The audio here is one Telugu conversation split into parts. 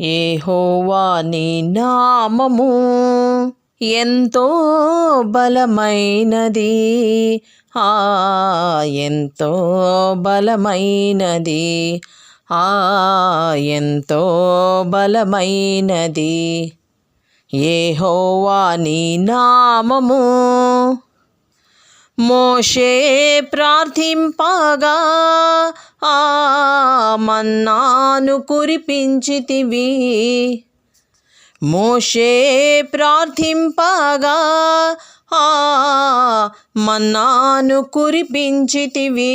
ఏహోవా నీ నామము ఎంతో బలమైనది. ఆ ఎంతో బలమైనది. ఆ ఎంతో బలమైనది. ఏహోవా నీ నామము మోషే ప్రార్థింపగా ఆ మన్నాను కురిపించితివి. మోషే ప్రార్థింపగా ఆ మన్నాను కురిపించితివి.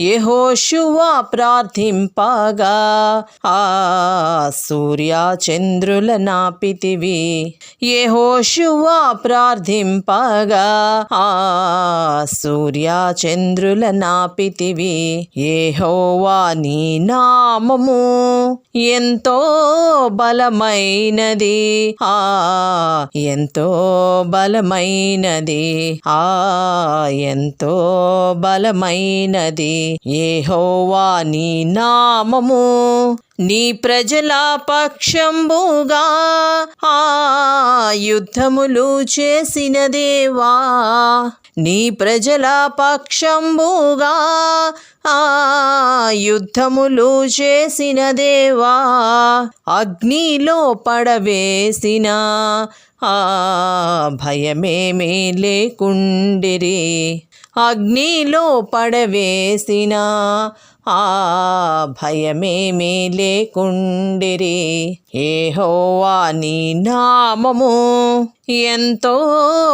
యహోశువా ప్రార్థింపగా. ఆ సూర్య చంద్రుల నాపితివి. యహోశువా ప్రార్థింపగా. ఆ సూర్య చంద్రుల నాపితివి. ఏహోవా నీ నామము ఎంతో బలమైనది. ఆ ఎంతో బలమైనది. ఆ ఎంతో బలమైనది. ఏహోవా నీ నామము నీ ప్రజల పక్షంబుగా ఆ యుద్ధములు చేసిన దేవా నీ ప్రజల పక్షంబుగా ఆ యుద్ధములు చేసిన దేవా అగ్నిలో పడవేసిన ఆ భయమేమీ లేకుండిరి. అగ్నిలో పడవేసిన ఆ భయమేమీ లేకుండిరి ఏహోవా నీ నామము ఎంతో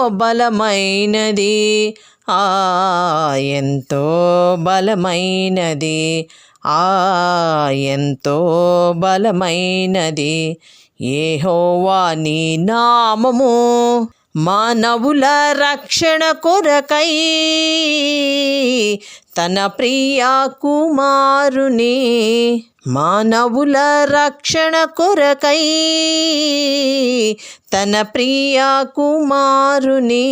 బలమైనది. ఆ ఎంతో బలమైనది. ఆ ఎంతో బలమైనది. ఏహోవా నీ నామము మానవుల రక్షణ కొరకై తన ప్రియ కుమారుని మానవుల రక్షణ కొరకై తన ప్రియ కుమారుని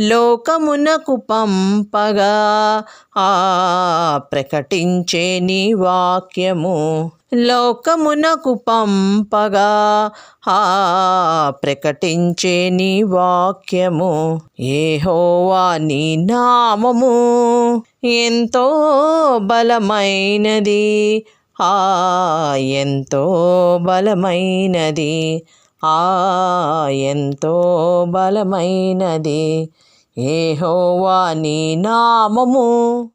లోకమునకు పంపగా ఆ ప్రకటించే నీ వాక్యము. లోకమునకు పంపగా ఆ ప్రకటించే నీ వాక్యము. ఏహోవా నీ నామము ఎంతో బలమైనది. ఆ ఎంతో బలమైనది. ఆ ఎంతో బలమైనది ఏహోవా నీ నామము.